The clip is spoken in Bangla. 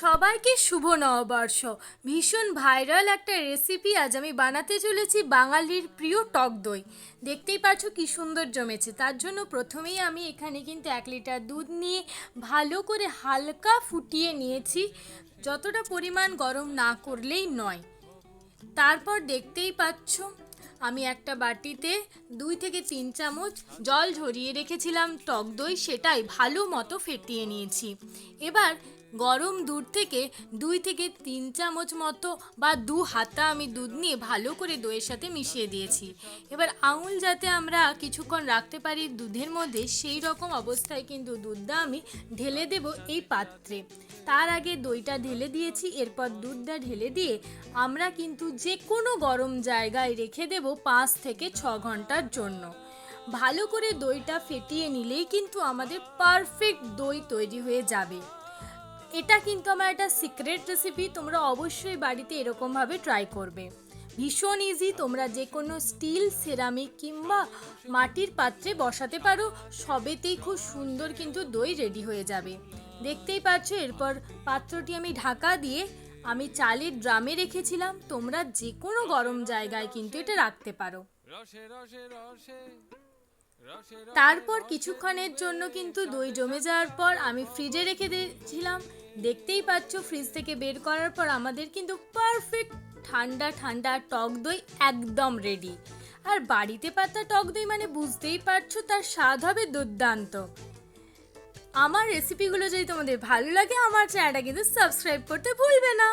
সবাইকে শুভ নববর্ষ। ভীষণ ভাইরাল একটা রেসিপি আজ আমি বানাতে চলেছি বাঙালির প্রিয় টক দই। দেখতেই পাচ্ছ কি সুন্দর জমেছে। তার জন্য প্রথমেই আমি এখানে কিন্তু এক লিটার দুধ নিয়ে ভালো করে হালকা ফুটিয়ে নিয়েছি। যতটা পরিমাণ গরম না করলেই নয়। তারপর দেখতেই পাচ্ছ, আমি একটা বাটিতে দুই থেকে তিন চামচ জল ঝরিয়ে রেখেছিলাম টক দই। সেটাই ভালো মতো ফেটিয়ে নিয়েছি। এবার গরম দুধ থেকে দুই থেকে তিন চামচ মতো বা দু হাতা আমি দুধ নিয়ে ভালো করে দইয়ের সাথে মিশিয়ে দিয়েছি। এবার আঙুল যাতে আমরা কিছুক্ষণ রাখতে পারি দুধের মধ্যে, সেই রকম অবস্থায় কিন্তু দুধটা আমি ঢেলে দেব এই পাত্রে। তার আগে দইটা ঢেলে দিয়েছি, এরপর দুধটা ঢেলে দিয়ে আমরা কিন্তু যে কোনো গরম জায়গায় রেখে দেব পাঁচ থেকে ছ ঘণ্টার জন্য। ভালো করে দইটা ফেটিয়ে নিলেই কিন্তু আমাদের পারফেক্ট দই তৈরি হয়ে যাবে। এটা কিন্তু আমার একটা সিক্রেট রেসিপি তোমরা অবশ্যই বাড়িতে এরকমভাবে ট্রাই করবে। ভীষণ ইজি তোমরা যে কোনো স্টিল সেরামিক কিংবা মাটির পাত্রে বসাতে পারো, সবেতেই খুব সুন্দর কিন্তু দই রেডি হয়ে যাবে। দেখতেই পাচ্ছ, এরপর পাত্রটি আমি ঢাকা দিয়ে আমি চালের ড্রামে রেখেছিলাম, তোমরা যে কোনো গরম জায়গায় কিন্তু এটা রাখতে পারো। তারপর কিছুক্ষণের জন্য কিন্তু দই জমে যাওয়ার পর আমি ফ্রিজে রেখে দিয়েছিলাম। দেখতেই পাচ্ছ ফ্রিজ থেকে বের করার পর আমাদের কিন্তু পারফেক্ট ঠান্ডা ঠান্ডা টক দই একদম রেডি আর বাড়িতে পাতা টক দই মানে বুঝতেই পারছ, তার স্বাদ হবে দুর্দান্ত। আমার রেসিপিগুলো যদি তোমাদের ভালো লাগে, আমার চ্যানেলটা কিন্তু সাবস্ক্রাইব করতে ভুলবে না।